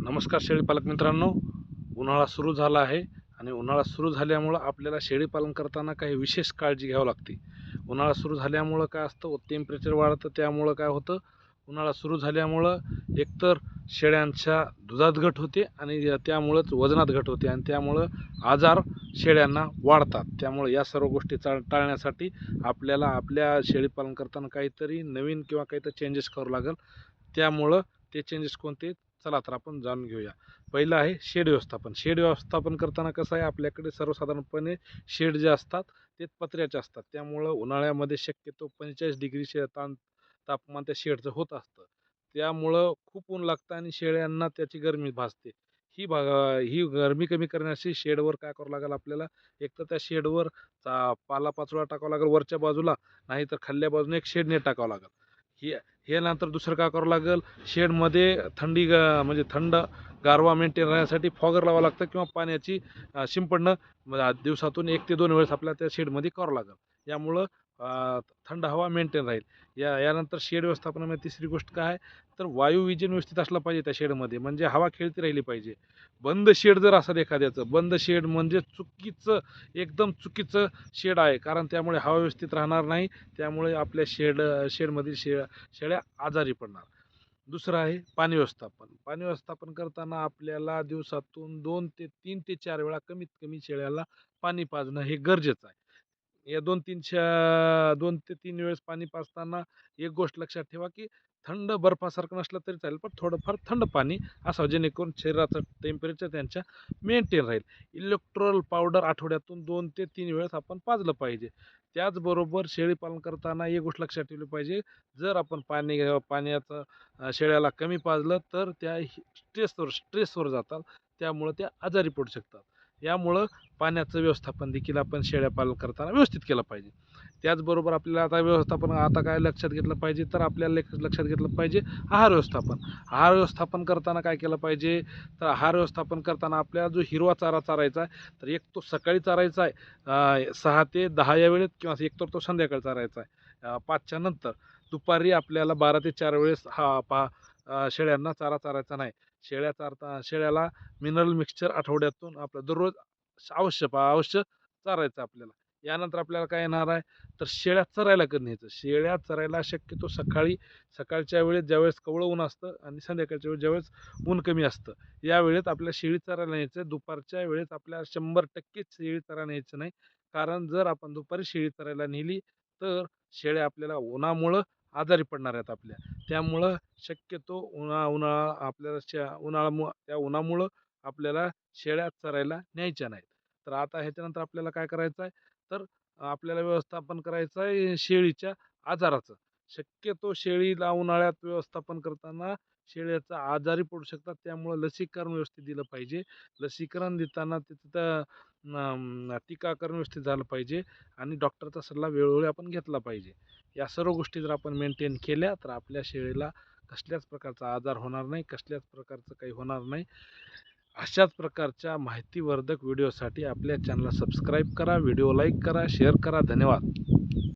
नमस्कार शेळी पालक मित्रांनो. उन्हाळा सुरू झाला आहे आणि उन्हाळा सुरू झाल्यामुळं आपल्याला शेळी पालन करताना काही विशेष काळजी घ्यावी लागते. उन्हाळा सुरू झाल्यामुळं काय असतं? टेम्परेचर वाढतं त्यामुळं काय होतं? उन्हाळा सुरू झाल्यामुळं एकतर शेळ्यांच्या दुधात घट होते आणि त्यामुळंच वजनात घट होते आणि त्यामुळं आजार शेळ्यांना वाढतात. त्यामुळे या सर्व गोष्टी चा टाळण्यासाठी आपल्याला आपल्या शेळी पालन करताना काहीतरी नवीन किंवा काहीतरी चेंजेस करावं लागेल. त्यामुळं ते चेंजेस कोणते? चला तर आपण जाणून घेऊया. पहिलं आहे शेड व्यवस्थापन. शेड व्यवस्थापन करताना कसं आहे आपल्याकडे सर्वसाधारणपणे शेड जे असतात ते पत्र्याचे असतात. त्यामुळं उन्हाळ्यामध्ये शक्यतो पंचेचाळीस डिग्री शे ताण तापमान त्या शेडचं होत असतं. त्यामुळं खूप ऊन लागतं आणि शेळ्यांना त्याची गरमी भासते. ही भाग ही गरमी कमी करण्यासाठी शेडवर काय करावं लागेल आपल्याला? एक तर त्या शेडवर चा पालापाचोळा टाकावा लागेल वरच्या बाजूला नाही तर खाल्ल्या बाजूने एक शेडने टाकावं लागेल. ही यानंतर नंतर दुसरं काय करावं लागेल? शेडमध्ये थंडी ग म्हणजे थंड गारवा मेंटेन राहण्यासाठी फॉगर लावावं लागतं किंवा पाण्याची शिंपडणं दिवसातून एक ते दोन वेळेस आपल्याला त्या शेडमध्ये करावं लागेल. यामुळं थंड हवा मेंटेन राहील. या यानंतर शेड व्यवस्थापनामध्ये तिसरी गोष्ट काय तर वायू विजन व्यवस्थित असलं पाहिजे त्या शेडमध्ये. म्हणजे हवा खेळती राहिली पाहिजे. बंद शेड जर असेल एखाद्याचं बंद शेड म्हणजे चुकीचं एकदम चुकीचं शेड आहे. कारण त्यामुळे हवा व्यवस्थित राहणार नाही. त्यामुळे आपल्या शेड शेडमधील शे शेळ्या आजारी पडणार. दुसरं आहे पाणी व्यवस्थापन. पाणी व्यवस्थापन करताना आपल्याला दिवसातून दोन ते तीन ते चार वेळा कमीत कमी शेळ्याला पाणी पाजणं हे गरजेचं आहे. या दोन तीनशा दोन ते तीन वेळेस पाणी पाजताना एक गोष्ट लक्षात ठेवा की थंड बर्फासारखं नसलं तरी चालेल पण थोडंफार थंड पाणी असावं जेणेकरून शरीराचं टेम्परेचर त्यांच्या मेंटेन राहील. इलेक्ट्रॉल पावडर आठवड्यातून दोन ते तीन वेळेस आपण पाजलं पाहिजे. त्याचबरोबर शेळी पालन करताना एक गोष्ट लक्षात ठेवली पाहिजे जर आपण पाणी पाण्याचं शेळ्याला कमी पाजलं तर त्या स्ट्रेसवर स्ट्रेसवर जातात. त्यामुळं त्या आजारी पडू शकतात. यामुळं पाण्याचं व्यवस्थापन देखील आपण शेळ्या पालन करताना व्यवस्थित केलं पाहिजे. त्याचबरोबर आपल्याला आता व्यवस्थापन आता काय लक्षात घेतलं पाहिजे तर आपल्याला एक लक्षात घेतलं पाहिजे आहार व्यवस्थापन. आहार व्यवस्थापन करताना काय केलं पाहिजे? तर आहार व्यवस्थापन करताना आपल्याला जो हिरवा चारा चारायचा आहे तर एक तो सकाळी चारायचा आहे सहा ते दहा या वेळेत किंवा एक तर तो संध्याकाळी चारायचा आहे. पाचच्या नंतर दुपारी आपल्याला बारा ते चार वेळेस हा पा शेळ्यांना चारा चारायचा नाही. शेळ्या चारता शेळ्याला मिनरल मिक्सचर आठवड्यातून आपलं दररोज अवश्य पा अवश्य चारायचं आपल्याला. यानंतर आपल्याला काय येणार आहे? तर शेळ्या चरायला कधी न्यायचं? शेळ्या चरायला शक्यतो सकाळी सकाळच्या वेळेत ज्यावेळेस कवळं ऊन असतं आणि संध्याकाळच्या वेळेस ज्यावेळेस ऊन कमी असतं या वेळेत आपल्या शेळी चरायला न्यायचं. दुपारच्या वेळेत आपल्या शंभर टक्केच शेळी चरायला न्यायचं नाही. कारण जर आपण दुपारी शेळी चरायला नेली तर शेळ्या आपल्याला उन्हामुळं आजारी पडणार आहेत आपल्या. त्यामुळं शक्यतो उन्हा उन्हाळा आपल्याला शे उन्हाळामुळं त्या उन्हामुळं आपल्याला शेळ्या चरायला न्यायच्या नाहीत. तर आता ह्याच्यानंतर आपल्याला काय करायचं आहे? तर आपल्याला व्यवस्थापन करायचं आहे शेळीच्या आजाराचं. शक्यतो शेळीला उन्हाळ्यात व्यवस्थापन करताना शेळ्याचा आजारी पडू शकतात. त्यामुळं लसीकरण व्यवस्थित दिलं पाहिजे. लसीकरण देताना तिथं टीकाकरण व्यवस्थित झालं पाहिजे आणि डॉक्टरचा सल्ला वेळोवेळी आपण घेतला पाहिजे. या सर्व गोष्टी जर आपण मेंटेन केल्या तर आपल्या शेळीला कसल्याच प्रकारचा आजार होणार नाही कसल्याच प्रकारचं काही होणार नाही. अशाच प्रकारच्या माहितीवर्धक व्हिडिओसाठी आपल्या चॅनलला सबस्क्राईब करा व्हिडिओ लाईक करा शेअर करा. धन्यवाद.